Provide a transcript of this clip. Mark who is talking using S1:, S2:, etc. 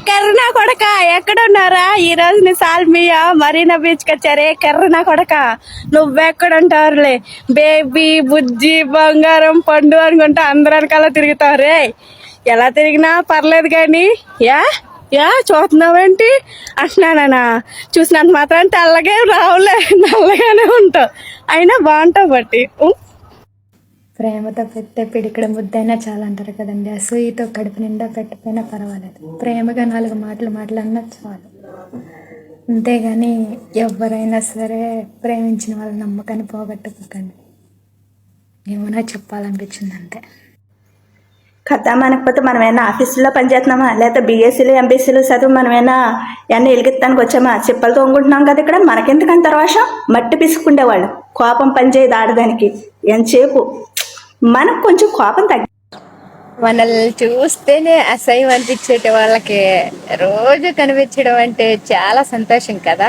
S1: కర్రనా కొడక ఎక్కడున్నారా? ఈ రోజు నీ సాల్మియా మరీనా బీచ్ వచ్చారే? కర్రనా కొడక నువ్వెక్కడుంటావులే బేబీ బుజ్జి బంగారం పండు అనుకుంటా అందరు వెనకాల తిరుగుతావురే ఎలా తిరిగినా పర్లేదు కానీ యా? యా చూస్తున్నావేంటి? అంటున్నానా చూసినంత మాత్రం తెల్లగే రావులే నల్లగానే ఉంటావు. అయినా బాగుంటావు బట్టి.
S2: ప్రేమతో పెట్టే పిడికిడ ముద్దైనా చాలా అంటారు కదండి అసూయతో కడుపు నిండా పెట్టకపోయినా పర్వాలేదు. ప్రేమగా నాలుగు మాటలు మాట్లాడినా చాలు. అంతేగాని ఎవరైనా సరే ప్రేమించిన వాళ్ళ నమ్మకాన్ని పోగొట్టుకోకండి. ఏమైనా చెప్పాలనిపించింది అంతే.
S3: కథ మనకపోతే ఏమైనా ఆఫీసులో పనిచేస్తున్నామా? లేకపోతే బీఎస్సీలు ఎంబీసీలు చదువు మనమేనా ఎన్ని ఎలిగిస్తానికి వచ్చామా? చిప్పలు తోముకుంటున్నాం కదా ఇక్కడ. మనకెందుకంత రోషం? మట్టి పిసుకుండేవాళ్ళు కోపం పనిచేయదు ఆడదానికి. ఎంతసేపు మనకు కొంచెం కోపం తగ్గి
S2: మనల్ని చూస్తేనే అసహ్యం అనిపించేటి వాళ్ళకి రోజు కనిపించడం అంటే చాలా సంతోషం కదా.